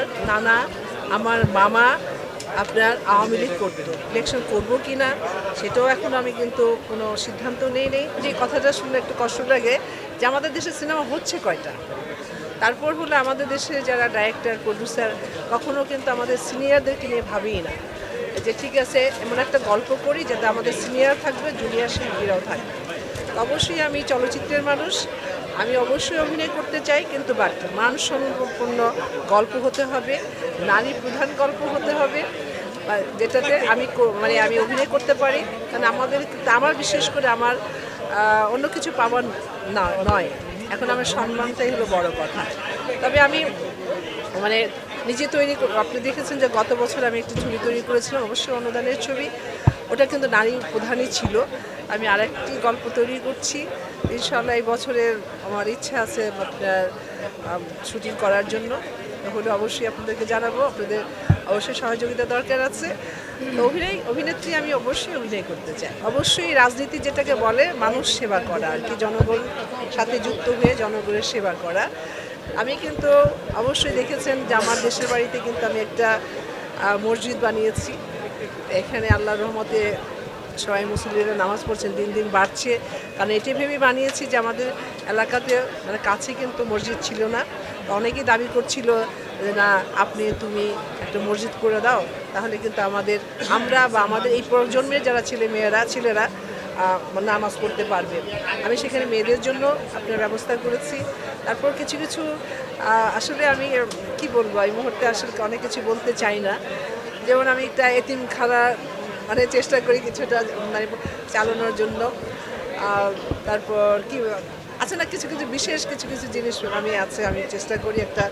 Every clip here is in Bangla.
আমার নানা, আমার মামা, আপনার আওয়ামী লীগ করতো। ইলেকশন করব কি না, সেটাও এখন আমি কিন্তু কোনো সিদ্ধান্ত নেই নেই। যে কথাটা শুনলে একটু কষ্ট লাগে যে আমাদের দেশে সিনেমা হচ্ছে কয়টা? তারপর হলো আমাদের দেশে যারা ডাইরেক্টর প্রডিউসার কখনো কিন্তু আমাদের সিনিয়রদেরকে নিয়ে ভাবিই না। যে ঠিক আছে, এমন একটা গল্প করি যাতে আমাদের সিনিয়র থাকবে জুনিয়র শিল্পীরাও থাকবে। অবশ্যই আমি চলচ্চিত্রের মানুষ। আমি অবশ্যই অভিনয় করতে চাই, কিন্তু বাট মানসম্পন্ন গল্প হতে হবে, নারী প্রধান গল্প হতে হবে যেটাতে আমি মানে আমি অভিনয় করতে পারি, কারণ আমাদের, আমার বিশেষ করে আমার অন্য কিছু পাওয়ার না, নয়। এখন আমার সম্মানটাই হলো বড় কথা। তবে আমি মানে নিজে তৈরি আপনি দেখেছেন যে গত বছর আমি একটি ছবি তৈরি করেছিলাম, অবশ্যই অনুদানের ছবি। ওটা কিন্তু নারী প্রধানই ছিল। আমি আরেকটি গল্প তৈরি করছি। ইনশাল্লাহ এই বছরের আমার ইচ্ছা আছে আপনার শুটিং করার জন্য। হলে অবশ্যই আপনাদেরকে জানাব। আপনাদের অবশ্যই সহযোগিতা দরকার আছে। অভিনয়, অভিনেত্রী আমি অবশ্যই অভিনয় করতে চাই। অবশ্যই রাজনীতি যেটাকে বলে, মানুষ সেবা করা আর কি, জনগণ সাথে যুক্ত হয়ে জনগণের সেবা করা। আমি কিন্তু অবশ্যই দেখেছেন যে আমার দেশের বাড়িতে কিন্তু আমি একটা মসজিদ বানিয়েছি। এখানে আল্লাহর রহমতে সবাই মুসলিমরা নামাজ পড়ছেন, দিন দিন বাড়ছে। কারণ এটি ভেবে বানিয়েছি যে আমাদের এলাকাতে মানে কাছে কিন্তু মসজিদ ছিল না। অনেকেই দাবি করছিল যে না, আপনি, তুমি একটা মসজিদ করে দাও, তাহলে কিন্তু আমাদের, আমরা বা আমাদের এই প্রজন্মের যারা ছেলে মেয়েরা ছেলেরা নামাজ পড়তে পারবে। আমি সেখানে মেয়েদের জন্য আপনার ব্যবস্থা করেছি। তারপর কিছু কিছু আসলে আমি কি বলব, এই মুহূর্তে আসলে অনেক কিছু বলতে চাই না। যেমন আমি একটা এতিমখানা মানে চেষ্টা করি কিছুটা মানে চালানোর জন্য। তারপর কি, আছে না কিছু কিছু বিশেষ কিছু কিছু জিনিস আমি আছে, আমি চেষ্টা করি একটা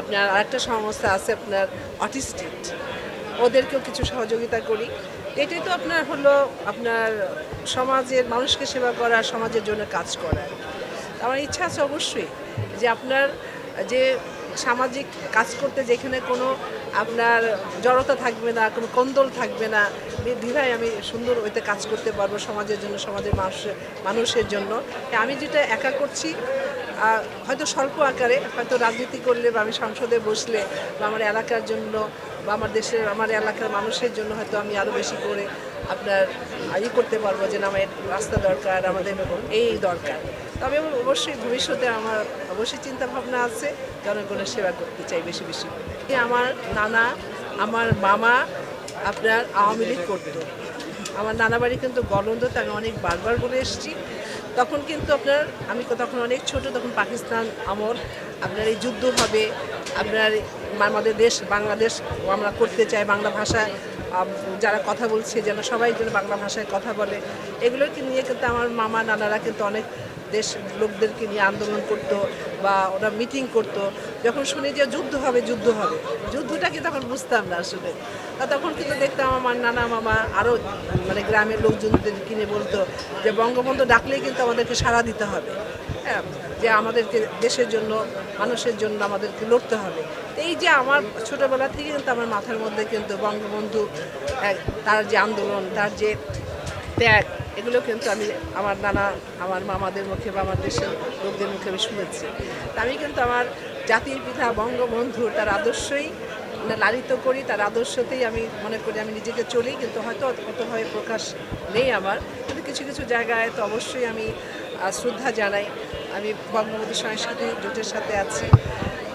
আপনার আরেকটা সংস্থা আছে আপনার অটিস্টিক ওদেরকেও কিছু সহযোগিতা করি। এটাই তো আপনার হলো আপনার সমাজের, মানুষকে সেবা করা, সমাজের জন্য কাজ করা। আমার ইচ্ছা আছে অবশ্যই যে আপনার যে সামাজিক কাজ করতে যেখানে কোনো আপনার জড়তা থাকবে না, কোনো কন্দল থাকবে না। বিধায় আমি সুন্দর ওইতে কাজ করতে পারব সমাজের জন্য, সমাজের মানুষের মানুষের জন্য। আমি যেটা একা করছি হয়তো স্বল্প আকারে, হয়তো রাজনীতি করলে বা আমি সংসদে বসলে বা আমার এলাকার জন্য বা আমার দেশের, আমার এলাকার মানুষের জন্য হয়তো আমি আরও বেশি করে আপনার ই করতে পারব যে না, আমার রাস্তা দরকার, আমাদের এই দরকার। তবে অবশ্যই ভবিষ্যতে আমার অবশ্যই চিন্তাভাবনা আছে, জনগণের সেবা করতে চাই বেশি বেশি আমার নানা, আমার মামা, আপনার আওয়ামী লীগ করতো। আমার নানা বাড়ি কিন্তু গলন্দতে আমি অনেক বারবার বলে এসেছি। তখন কিন্তু আপনার, আমি তখন অনেক ছোট, তখন পাকিস্তান আমল, আপনার এই যুদ্ধ হবে, আপনার আমাদের দেশ, বাংলাদেশ, আমরা করতে চাই বাংলা ভাষা যারা কথা বলছে যেন সবাই যেন বাংলা ভাষায় কথা বলে। এগুলোকে নিয়ে কিন্তু আমার মামা, নানারা কিন্তু অনেক দেশ লোকদেরকে নিয়ে আন্দোলন করতো বা ওরা মিটিং করতো, যখন শুনি যে যুদ্ধ হবে যুদ্ধ হবে। যুদ্ধটাকে তখন বুঝতাম না আসলে। তখন কিন্তু দেখতাম আমার নানা মামা আরও মানে গ্রামের লোকজনদের কিনে বলতো যে, বঙ্গবন্ধু ডাকলেই কিন্তু আমাদেরকে সাড়া দিতে হবে। হ্যাঁ যে আমাদেরকে দেশের জন্য, মানুষের জন্য আমাদেরকে লড়তে হবে। এই যে আমার ছোটোবেলা থেকে কিন্তু আমার মাথার মধ্যে কিন্তু বঙ্গবন্ধু তার যে আন্দোলন, তার যে ত্যাগ এগুলো কিন্তু আমি আমার নানা, আমার মামাদের মুখে বা আমার দেশের লোকদের মুখে আমি শুনেছি। আমি কিন্তু আমার জাতির পিতা, বঙ্গবন্ধু, তার আদর্শই মানে লালিত করি, তার আদর্শতেই আমি মনে করি আমি নিজেকে চলি, কিন্তু হয়তো অত- অতভাবে প্রকাশ নেই আমার। কিন্তু কিছু কিছু জায়গায় তো অবশ্যই আমি শ্রদ্ধা জানাই। আমি বঙ্গবন্ধু সংস্কৃতি জোটের সাথে আছি।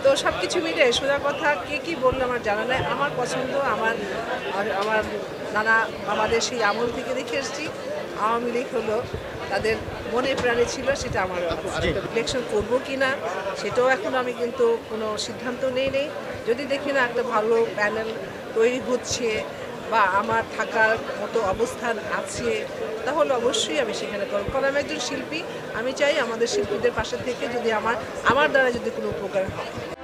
তো সব কিছু মিলে সোজা কথা কে কী বলল আমার জানা নাই। আমার পছন্দ আমার আর আমার নানা আমাদের সেই আমল থেকে দেখে এসেছি। আওয়ামী লীগ হলো তাদের মনে প্রাণে ছিল সেটা আমার ইলেকশন করব কি না সেটাও এখন আমি কিন্তু কোনো সিদ্ধান্ত নেই নেই। যদি দেখি না একটা ভালো প্যানেল তৈরি হচ্ছে বা আমার থাকার মতো অবস্থান আছে তাহলে অবশ্যই আমি সেখানে করব কারণ আমি একজন শিল্পী আমি চাই আমাদের শিল্পীদের পাশে থেকে যদি আমার আমার দ্বারা যদি কোনো উপকার হয়।